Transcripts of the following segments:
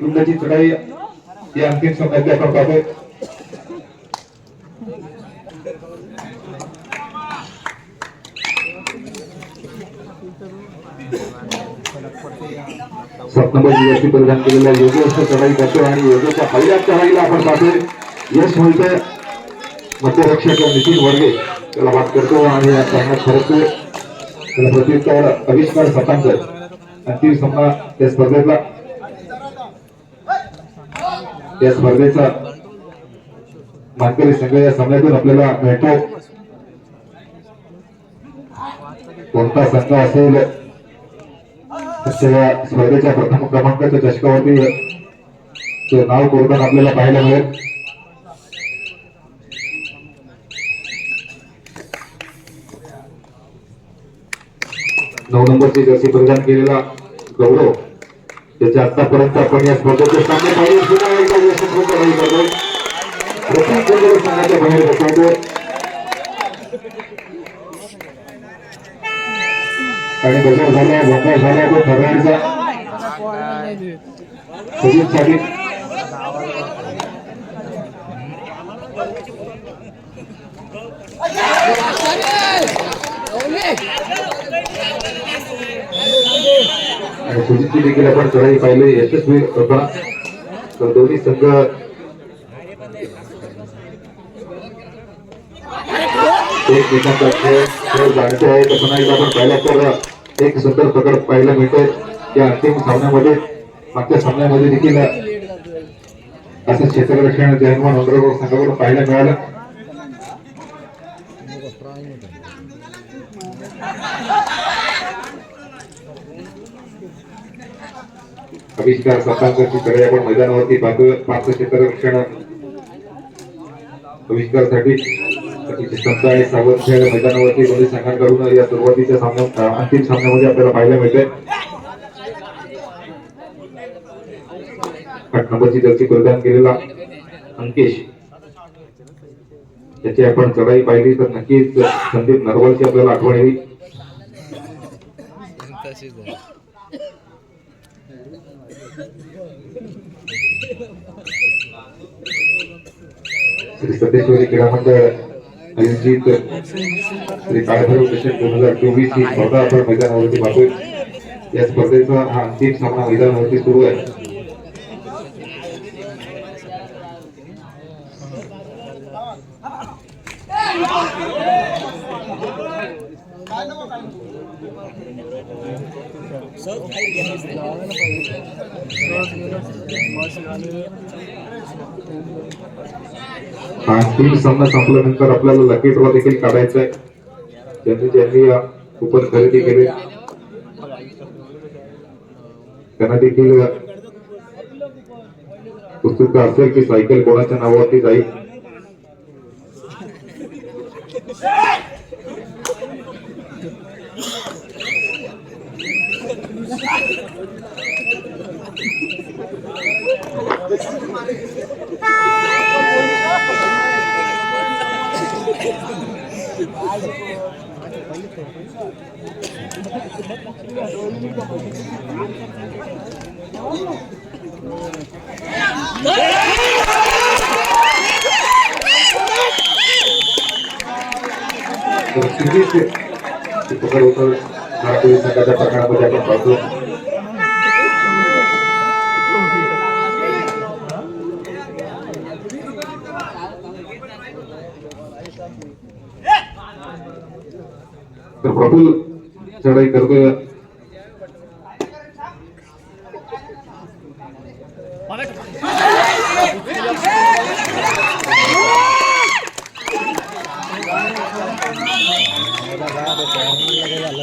रुंदाची चढाई या अंतिम सामन्यात आपण पाहतोय सात नंबरची जर्सी परिधान केलेल्या योगेश चढाई करतो आणि योगेशच्या पहिल्या चढाईला आपण पाहतोय यश मिळतंय मध्यरक्षक नितीन वर्गे त्याला बात करतो आणि या सामन्यात खरंच त्याला प्रत्युत्तर आविष्कार सतांकर अंतिम सामना त्या स्पर्धेतला. या स्पर्धेचा मानकरी संघ या सामन्यातून आपल्याला मिळतो. कोणता संघ असेल या स्पर्धेच्या प्रथम क्रमांकाच्या चषकावरती ते नाव कोरताना आपल्याला पाहायला मिळेल. नऊ नंबरची जर्सी परिधान केलेला गौरव त्याच्या आतापर्यंत आपण या स्पर्धेचे सामने पाहिले आणि बजाव झाला भोंगा झाला तो ठरवायचा साठी आणि सुजितची देखील आपण चढाई पाहिली यशस्वी होता. तर दोन्ही संघ एकमेकांचा खेळ खेळ जाणते आहे. तर पुन्हा एकदा आपण पाहिला तर एक सुंदर प्रकार पाहायला मिळतोय. या अंतिम सामन्यामध्ये मागच्या सामन्यामध्ये देखील असं क्षेत्ररक्षण जयमान नोंदराव संघाकडून पाहायला मिळालं. आविष्कार सत्तांकरची चढाई आपण मैदानावरती पाच क्षेत्ररक्षण आविष्कारासाठी अतिशय संत आणि सावध मैदानावरती दोन्ही संघांकडून या सुरुवातीच्या सामन्या अंतिम सामन्यामध्ये आपल्याला पाहायला मिळते आठ नंबरची जर्सी परिधान केलेला अंकेश. त्याची आपण चढाई पाहिली तर नक्कीच संदीप नरवालची आपल्याला आठवण येईल. श्री सतेश्वरी क्रीडा मंडळ आयोजित श्री काळभैरव चषक दोन हजार चोवीस ही स्पर्धा आपण मैदानावरती पाहतोय. या स्पर्धेचा हा अंतिम सामना मैदानावरती सुरू आहे. हा तीन सामना संपल्यानंतर आपल्याला लकी ड्रॉ देखील काढायचा आहे ज्यांनी ज्यांनी कुपन खरेदी केले. त्यांना देखील उत्सुकता असेल की सायकल कोणाच्या नावावरती जाईल. तर सिरीजचे ते पकड होतं भारतीय संघाच्या प्रकारामध्ये आपण पाहतो तर प्रफुल चढाई करतोय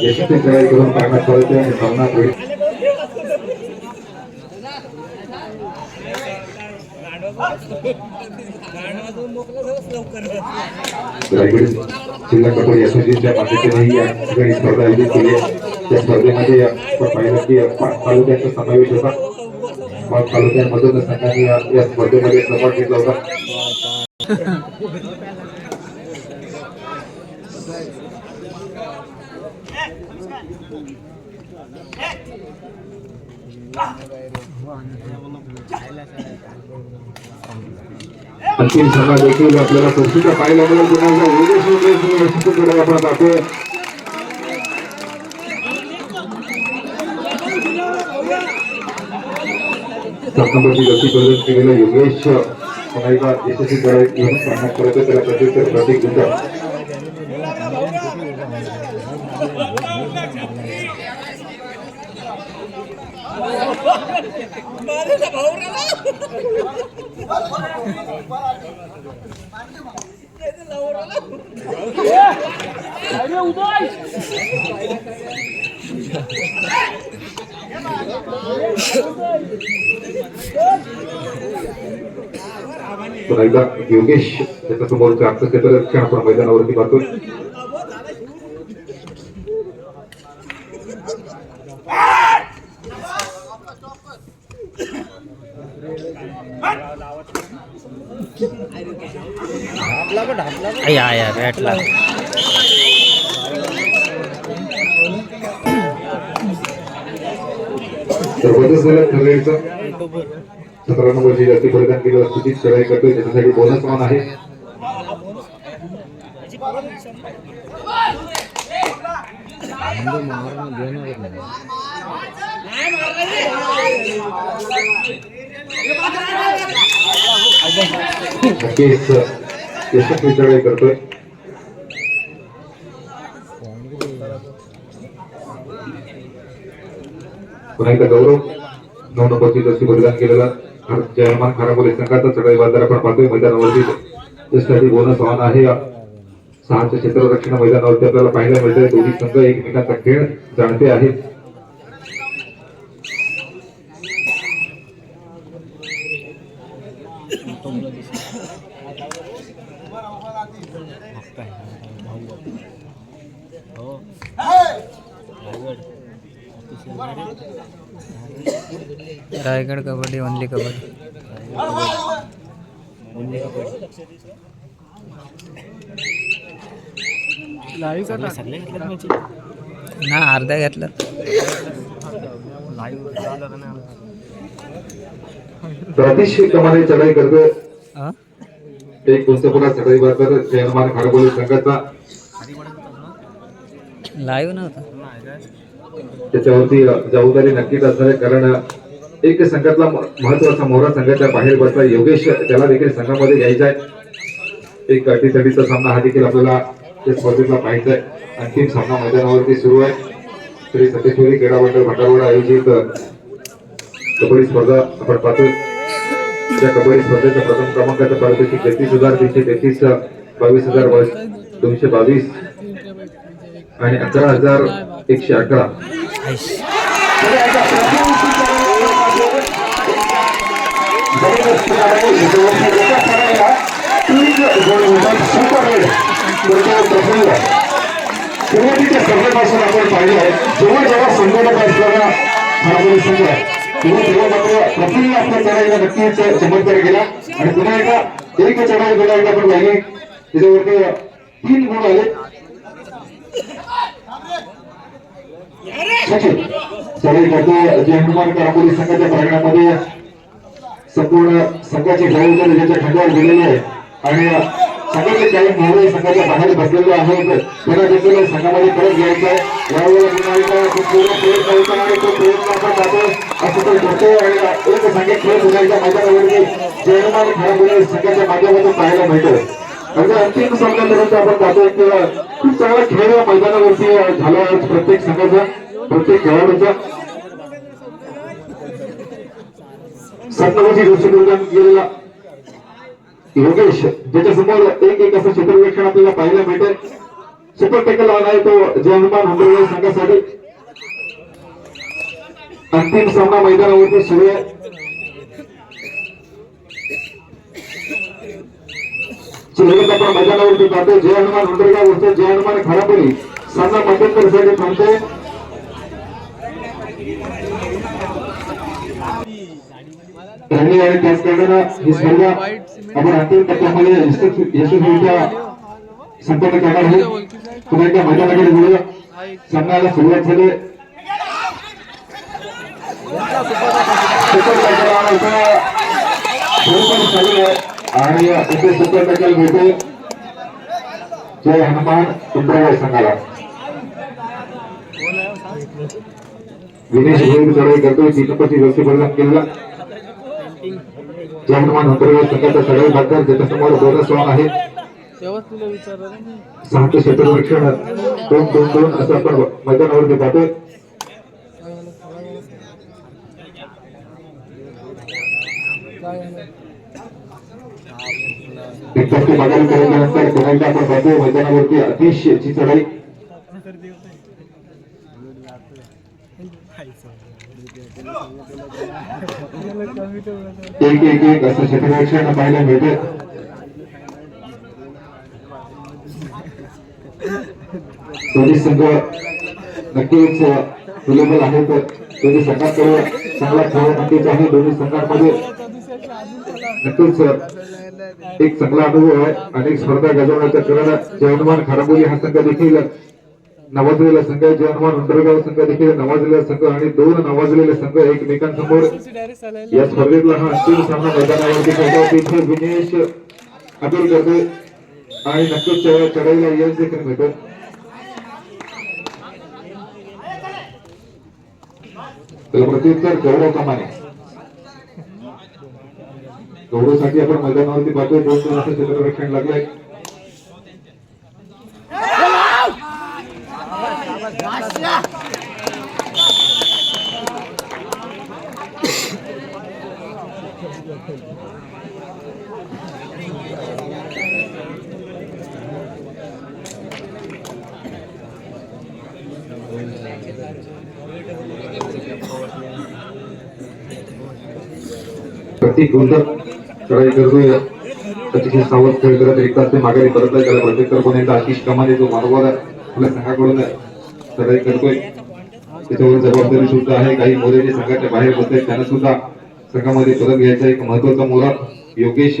यशस्वी चढाई करून काढण्यात पडते आणि सामना होईल रायगड जिल्हा कबड्डी असोसिएशनच्या माध्यमातून ही या ठिकाणी स्पर्धा आयोजित केली आहे. त्या स्पर्धेमध्ये आपण पाहिलं की पाच तालुक्यांचा समावेश होता. पाच तालुक्यांमधून संघांनी या स्पर्धेमध्ये सहभाग घेतला होता. अंतिम सभा देखील आपल्याला कुस्तीचा पाहायला मिळेल पुन्हा एकदा आपण पाहतोय सात गती प्रदर्शन केलेला योगेश पुन्हा यशस्वी येऊन सामना करत त्याला प्रत्युत्तर प्रतीक योगेश त्याच्या समोरचे आत्ता क्षेत्ररक्षण आपण मैदानावरती पाहतोय या या भेटला. तर बदल ठरलेलं. सतरा नंबरची जास्ती परिधान केली. स्थितीत चढाई करतोय. त्याच्यासाठी बोनस मान आहे. केस यशस्वी चढाई करतोय. पुन्हा एकदा गौरव नऊ नंबरची जशी बलिदान केलेला. जयमान खारापोली संघाचा चढाई बाजार आपण पाहतोय मैदानावरती. त्यासाठी बोनस वाहन आहे. सहाच्या क्षेत्ररक्षण मैदानावरती आपल्याला पाहायला मिळतंय. दोन्ही संघ एकमेकांचा खेळ जाणते आहेत. रायगड कबड्डी ओनली कबड्डी. ना अर्धा घेतलं कमाने चढाई करतोय? एक चढाई संघाचा लाईव्ह नव्हता. त्याच्यावरती जबाबदारी नक्कीच असणार आहे. कारण एक संघातला महत्त्वाचा मोहरा संघाच्या बाहेर बसला योगेश त्याला देखील संघामध्ये घ्यायचा आहे. एक अटीतटीचा सामना हा देखील आपल्याला या स्पर्धेतला पाहायचा आहे. अंतिम सामना मैदानावरती सुरू आहे. श्री सतेश्वरी क्रीडा मंडळ भंडारवाडा आयोजित कबड्डी स्पर्धा आपण पाहतोय. त्या कबड्डी स्पर्धेच्या प्रथम क्रमांकाचं पारितोषिक तेहतीस हजार तीनशे तेहतीस बावीस हजार दोनशे बावीस. आणि अकरा हजार एकशे अकरा. सुरुवातीच्या स्पर्धेपासून आपण पाहिले आहे. जेव्हा जेव्हा संघटक असताना हा जो संघ आहे तेव्हा तेव्हा मात्र प्रफुल्ल आपल्या चढाईला नक्कीच चमत्कार केला आणि पुन्हा एकदा एक चढाई गेला एकदा आपण पाहिली त्याच्यावरती तीन गुण आले सचिन चढाई करतो जे संघाच्या प्रकरणामध्ये संपूर्ण संघाचे जबाबदारी त्याच्या खांद्यावर दिलेली आहे आणि संघाचे काही भाऊ संघाच्या बाहेर बसलेले आहेत. त्यांना देखील संघामध्ये परत घ्यायचं आहे यावेळेला पुन्हा एकदा पूर्ण प्रयत्न होता आणि तो प्रयत्न आपण पाहतोय असं तो करतोय आणि एक संघ खेळ पुन्हा मैदानावरती जयमान खराबुले संघाच्या माध्यमातून पाहायला मिळतोय अगदी अंतिम सामन्यापर्यंत आपण पाहतोय की खूप चांगला खेळ या मैदानावरती झाला आहे प्रत्येक संघाचा प्रत्येक खेळाडूचा सत्तावशी गोष्टी गेलेला योगेश ज्याच्यासमोर एक एक असं क्षेत्रवेक्षण आपल्याला पाहायला मिळतंय सुपर टेकल आला आहे तो जय हनुमान हुंबळवेल संघासाठी. अंतिम सामना मैदानावरती सुरू आहे. चिरवत आपण मैदानावरती पाहतो. जय हनुमान हुंडरगाव वर्ष जय हनुमान खराबोली सामना मध्यंतरसाठी थांबतोय. त्यांनी आणि त्याच कारणानं ही स्पर्धा आपण अंतिम टप्प्यामध्ये यशस्वी- यशस्वीरित्या संपन्न करणार आहोत पुन्हा एकदा मैदानाकडे बोलूया सामन्याला सुरुवात झाली. आणि इथे सुपर टॅकल मिळते जय हनुमान पिंपळगाव संघाला. विनेश गोविंद चढाई करतोय चित्रपती व्यक्ती बदलाम केलेला जय हनुमान पिंपळगाव संघाचा चढाई भागदार ज्याच्यासमोर बोनस सॉंग आहे. सहाशे तुला विचारलं दोन दोन दोन असं आपण मैदानावरती पाहतोय. विद्यार्थी मागणी केल्यानंतर पुन्हा एकदा आपण पाहतोय मैदानावरती अतिशयची चढाई एक एक एक असं क्षेत्ररक्षण पाहायला मिळते. दोन्ही संघ नक्कीच सुलेबल आहेत. दोन्ही संघांकडे चांगला खेळ नक्कीच आहे. दोन्ही संघांमध्ये नक्कीच एक चांगला अनुभव आहे अनेक स्पर्धा गाजवण्याचा करण जयहनुमान खाराबोली हा संघ देखील नवाजलेला संघ आहे जयहनुमान उंडरगाव संघ देखील नवाजलेला संघ आणि दोन नवाजलेले संघ एकमेकांसमोर. या स्पर्धेतला हा अंतिम सामना मैदानावरती खेळतो. तिथे विनेश अपील करते आणि नक्कीच चढाईला यश देखील मिळतं. प्रत्युत्तर गौरव कमाने गौरवसाठी आपण मैदानावरती पाहतोय. दोन दोन असं क्षेत्ररक्षण लागलंय. प्रत्येक गुंतक चढाई करतोय. अतिशय सावध खेळ करत एक तास ते माघारी परत आहे. त्याला प्रत्येक पण एकदा आशिष कमाने जो मानवार आपल्या संघाकडून चढाई करतोय. त्याच्यावर जबाबदारी सुद्धा आहे. काही मोरे जे संघाच्या बाहेर बसले त्यांना सुद्धा संघामध्ये परत घ्यायचा एक महत्त्वाचा मोरा योगेश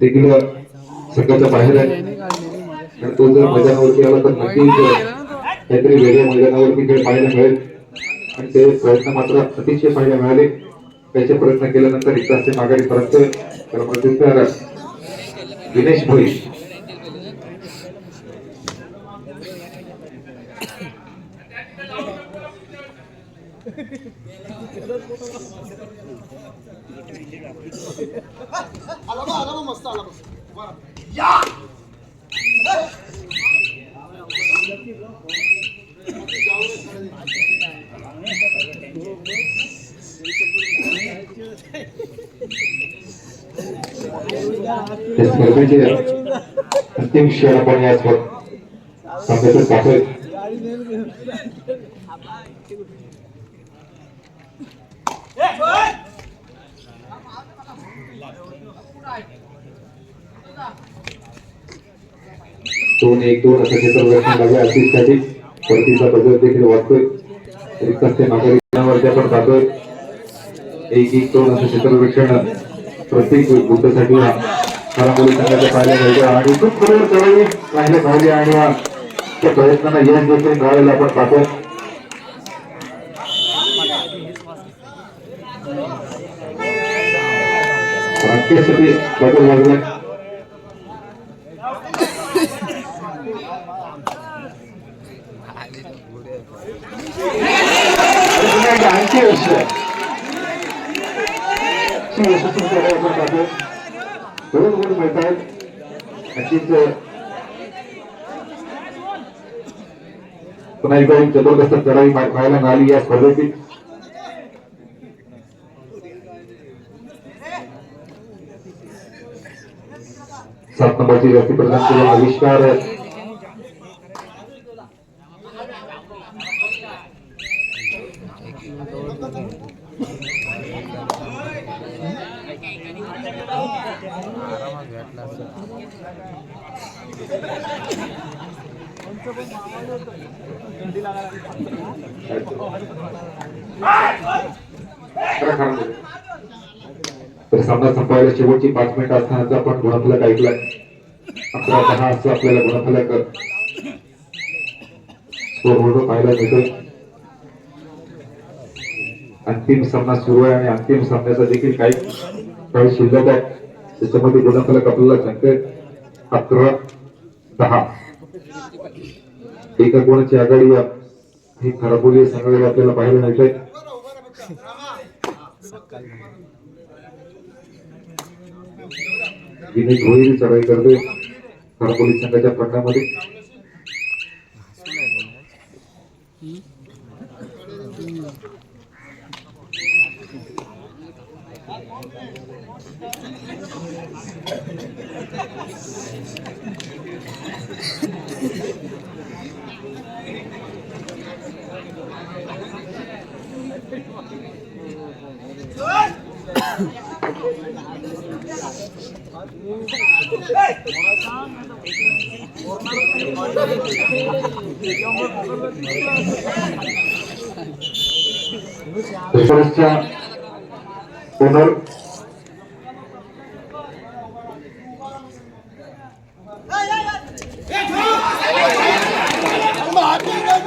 देखील संघाच्या बाहेर आहे. आणि तो जर मैदानावरती आला तर नक्कीच काहीतरी वेगळ्या मैदानावरती खेळ पाहायला मिळेल. आणि ते प्रयत्न मात्र अतिशय पाहायला मिळाले. त्याचे प्रयत्न केल्यानंतर इकडचे माघारी परत त्याला प्रत्युत्तर विनेश भोई. या स्पर्धेचे प्रत्येक क्षण आपण या स्पर्ध- सामन्यातून पाहतोय. दोन एक दोन असं क्षेत्ररक्षण लागले आशिषसाठी परतीचा बदल देखील वाटतोय. रिक्ताच ते नागरिकांवरती आपण पाहतोय. एक एक दोन असं क्षेत्ररक्षण प्रत्येक गुंतसाठी खराबोली संघाच्या पाहिजे. आणि खूप बरोबर पाहिजे आणि त्या प्रयत्नांना यश देखील मिळालेलं आपण पाहतोय राष्ट्रीयसाठी बदल लागलाय आणखी आपण दोन गुण मिळत आहेत नक्कीच पुन्हा एकदा एक जबरदस्त चढाई पाहायला मिळाली या स्पर्धेतील सात नंबरची व्यक्ती प्रदान केलेला आविष्कार. तर सामना संपायला शेवटची पाच मिनिट असतानाचा आपण गुणफलक ऐकलाय. अकरा दहा असं आपल्याला गुणफलक. स्कोर पाहायला मिळतोय. अंतिम सामना सुरू आहे आणि अंतिम सामन्याचा देखील काही काही शिल्लक आहे. त्याच्यामध्ये गुणफलक आपल्याला सांगते अकरा दहा. एका कोणाची आघाडी ही खराबोली सांगायला आपल्याला पाहायला मिळते. विनय भोईर चढाई करते खराबोली संघाच्या फंडामध्ये. पेपरच्या ओनर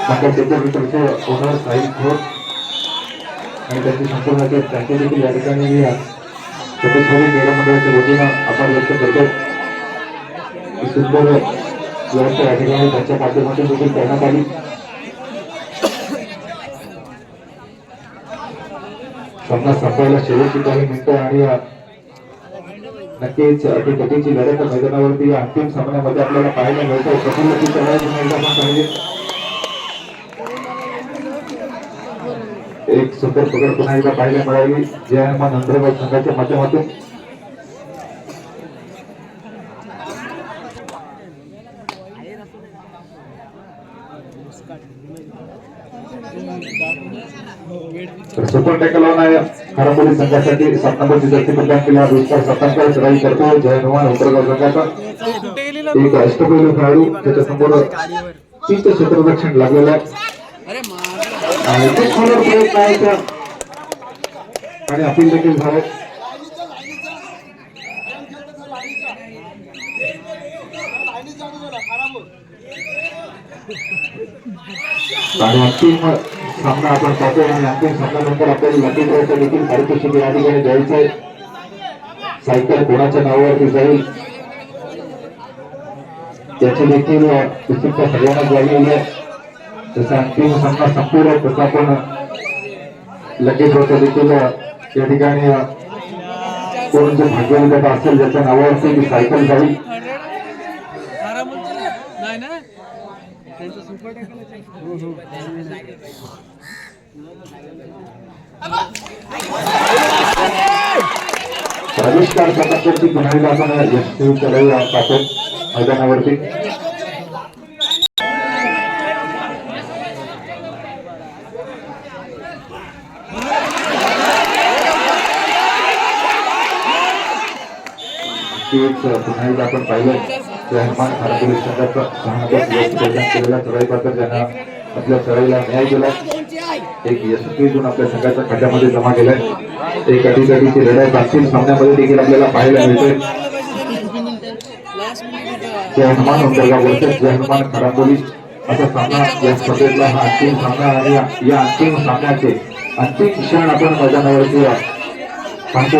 नंतर पेपरचे ओनर साहिल खोत आणि त्यांची संपूर्ण त्यांचे देखील या ठिकाणी वतीनं व्यक्त करतो. सुंदर व्यवस्था या ठिकाणी त्यांच्या माध्यमातून देखील करण्यात आली सामना संपायला शेवटची काही मिनिटं आणि नक्कीच नक्कीच कटीची लढत मैदानावरती अंतिम सामन्यामध्ये आपल्याला पाहायला मिळतं प्रफुल्ल पाहिजे एक सुंदर पकड पुन्हा एकदा पाहायला मिळाली. जय हनुमान नंदुरबार संघाच्या माध्यमातून. तर सुपर टॅकल आहे. खराबोली संघासाठी सात नंबरची जर्सी प्रदान केला. दुसरा सत्तांकर चढाई करतो जय हनुमान उतरगाव संघाचा. एक अष्टपैलू खेळाडू त्याच्यासमोर तीच क्षेत्ररक्षण लागलेलं आहे. ते प्रयत्न. आणि अपील देखील झाले. आणि अंतिम सामना आपण पाहतो आणि अंतिम सामन्यानंतर आपल्याला लकी देखील पारितोषिक या ठिकाणी द्यायचं आहे सायकल कोणाच्या नावावरती जाईल? त्याची देखील उत्सुकता सगळ्यांना झालेली आहे. त्याचा अंतिम सामना संपूर्ण तसा आपण लकी ड्रॉचं देखील या ठिकाणी कोण जे असेल ज्याच्या नावावरती सायकल जाईल खरा म्हणतो ना? नाही ना आविष्कार सुपर टाकलं प्रवेशकार प्रकारची पुन्हा एकदा आपण यशस्वी चढाई पाहतो मैदानावरती. तेच पुन्हा एकदा आपण पाहिलं. की हनुमान पोलीस संघाचा सहानुभूत केलेला सराई पात्र ज्यांना आपल्या सराईला न्याय दिला एक यशस्वी गुण आपल्या संघाच्या खात्यामध्ये जमा केलाय एक अटीतटीची लढाई अंतिम सामन्यामध्ये देखील आपल्याला पाहायला मिळते जय हनुमान उंबरगाव वर्सेस जय हनुमान खराबोली असा सामना या स्पर्धेतला हा. अंतिम सामना आणि या- या अंतिम सामन्याचे अंतिम क्षण आपण मैदानावरती पाहतो